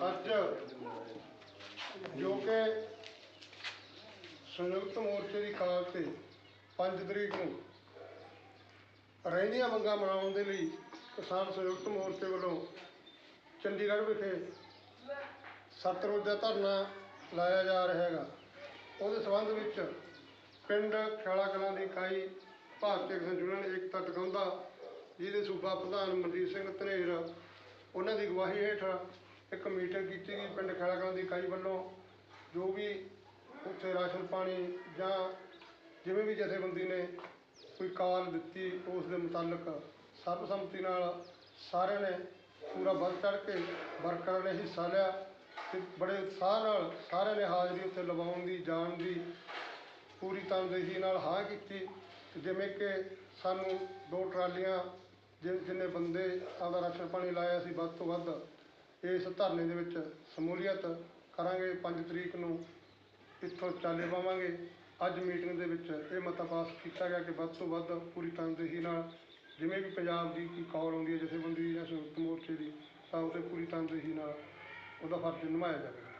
ਅੱਜ ਜੋ ਕਿ ਸੰਯੁਕਤ ਮੋਰਚੇ ਦੀ ਕਾਲ ਤੇ 5 ਤਰੀਕ ਨੂੰ ਰਹਿੰਦੀਆਂ ਮੰਗਾਂ ਮਨਾਉਣ ਦੇ ਲਈ ਕਿਸਾਨ ਸੰਯੁਕਤ ਮੋਰਚੇ ਵੱਲੋਂ ਚੰਡੀਗੜ੍ਹ ਵਿਖੇ ਸੱਤ ਰੋਜ਼ਾ ਧਰਨਾ ਲਾਇਆ ਜਾ ਰਿਹਾ ਹੈਗਾ। ਉਹਦੇ ਸੰਬੰਧ ਵਿੱਚ ਪਿੰਡ ਖਿਆਲਾ ਕਲਾਂ ਦੀ ਇਕਾਈ ਭਾਰਤੀ ਕਿਸਾਨ ਯੂਨੀਅਨ ਏਕਤਾ ਟਿਕਾਉਂਦਾ, ਜਿਹਦੇ ਸੂਬਾ ਪ੍ਰਧਾਨ ਮਨਜੀਤ ਸਿੰਘ ਧਨੇਰ, ਉਹਨਾਂ ਦੀ ਅਗਵਾਈ ਹੇਠ ਇੱਕ ਮੀਟਿੰਗ ਕੀਤੀ ਗਈ ਪਿੰਡ ਖੈਰਾ ਕਲਾਂ ਦੀ ਇਕਾਈ ਵੱਲੋਂ, ਜੋ ਵੀ ਉੱਥੇ ਰਾਸ਼ਨ ਪਾਣੀ ਜਾਂ ਜਿਵੇਂ ਵੀ ਜਥੇਬੰਦੀ ਨੇ ਕੋਈ ਕਾਲ ਦਿੱਤੀ, ਉਸ ਦੇ ਮੁਤਲਕ ਸਰਬਸੰਮਤੀ ਨਾਲ ਸਾਰਿਆਂ ਨੇ ਪੂਰਾ ਵੱਧ ਚੜ੍ਹ ਕੇ ਵਰਕਰਾਂ ਨੇ ਹਿੱਸਾ ਲਿਆ ਅਤੇ ਬੜੇ ਉਤਸ਼ਾਹ ਨਾਲ ਸਾਰਿਆਂ ਨੇ ਹਾਜ਼ਰੀ ਉੱਥੇ ਲਵਾਉਣ ਦੀ, ਜਾਣ ਦੀ ਪੂਰੀ ਤਨਦੇਹੀ ਨਾਲ ਹਾਂ ਕੀਤੀ। ਜਿਵੇਂ ਕਿ ਸਾਨੂੰ ਦੋ ਟਰਾਲੀਆਂ, ਜਿ- ਜਿੰਨੇ ਬੰਦੇ ਆਪਦਾ ਰਾਸ਼ਨ ਪਾਣੀ ਲਾਇਆ ਸੀ, ਵੱਧ ਤੋਂ ਵੱਧ ਇਸ ਧਰਨੇ ਦੇ ਵਿੱਚ ਸ਼ਮੂਲੀਅਤ ਕਰਾਂਗੇ। ਪੰਜ ਤਰੀਕ ਨੂੰ ਇੱਥੋਂ ਚਾਲੇ ਪਾਵਾਂਗੇ। ਅੱਜ ਮੀਟਿੰਗ ਦੇ ਵਿੱਚ ਇਹ ਮਤਾ ਪਾਸ ਕੀਤਾ ਗਿਆ ਕਿ ਵੱਧ ਤੋਂ ਵੱਧ ਪੂਰੀ ਤਨਦੇਹੀ ਨਾਲ ਜਿਵੇਂ ਵੀ ਪੰਜਾਬ ਦੀ ਕੀ ਕਾਲ ਆਉਂਦੀ ਹੈ, ਜਥੇਬੰਦੀ ਜਾਂ ਸੰਯੁਕਤ ਮੋਰਚੇ ਦੀ, ਤਾਂ ਉਹਦੇ ਪੂਰੀ ਤਨਦੇਹੀ ਨਾਲ ਉਹਦਾ ਫਰਜ਼ ਨਿਭਾਇਆ ਜਾਵੇਗਾ।